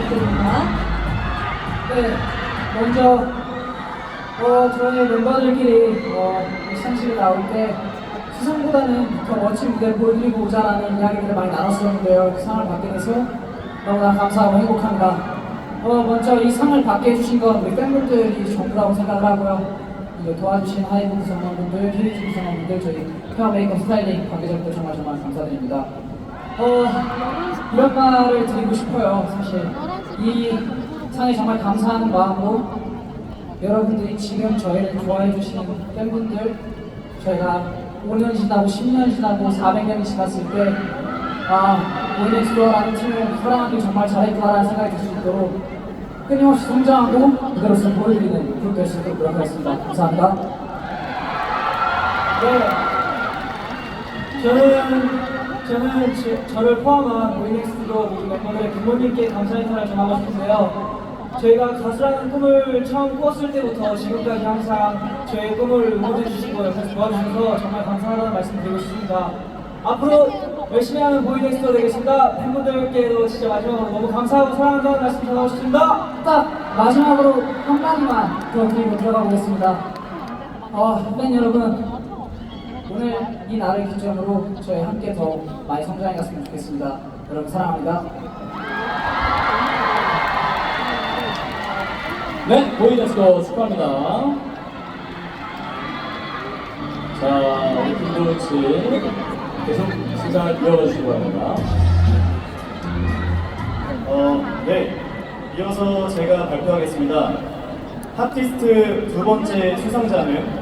부탁드립니다. 네, 먼저 어, 저희 멤버들끼리 어, 이 시상식에 나올 때 수상보다는 더 멋진 무대를 보여드리고 오자라는 이야기들을 많이 나눴었는데요. 그 상을 받게 돼서 너무나 감사하고 행복합니다. 어, 먼저 이 상을 받게 해주신 건 우리 팬분들이 전부라고 생각을 하고요. 도와주신 하이브 구성원분들, 키리즈 구성원분들, 저희 페어 메이크업 스타일링 관계자분들 정말 정말 감사드립니다. 어, 이런 말을 드리고 싶어요, 사실. 이 상에 정말 감사하는 마음으로 여러분들이 지금 저희를 좋아해 주시는 팬분들, 저희가 5년 지나고 10년 지나고 400년이 지났을 때, 아, 오이넥스도어라는 팀을 사랑하기 정말 잘했구나라는 생각이 들 수 있도록 끊임없이 성장하고 그대로서 보여드리는 그룹 될 수 있도록 노력하겠습니다. 감사합니다. 네. 저는 저는 지- 저를 포함한 오이넥스도 모든 멤버들의 부모님께 감사 인사를 전하고 싶은데요. 저희가 가수라는 꿈을 처음 꾸었을 때부터 지금까지 항상 저의 꿈을 응원해 주시고 옆에서 도와주셔서 정말 감사하다는 말씀 드리고 싶습니다. 앞으로 열심히 하는 보이넥스도 되겠습니다. 팬분들께도 진짜 마지막으로 너무 감사하고 사랑한다는 말씀 전하고 싶습니다. 딱 마지막으로 한마디만 더 드리고 들어가 보겠습니다. 어, 팬 여러분, 오늘 이 날을 기점으로 저희 함께 더 많이 성장해 갔으면 좋겠습니다. 여러분 사랑합니다. 네, 보이넥스도 축하합니다. 자, 우리 김도훈 씨 계속 시상을 이어가 주시기 바랍니다. 어, 네. 이어서 제가 발표하겠습니다. 핫티스트 두 번째 수상자는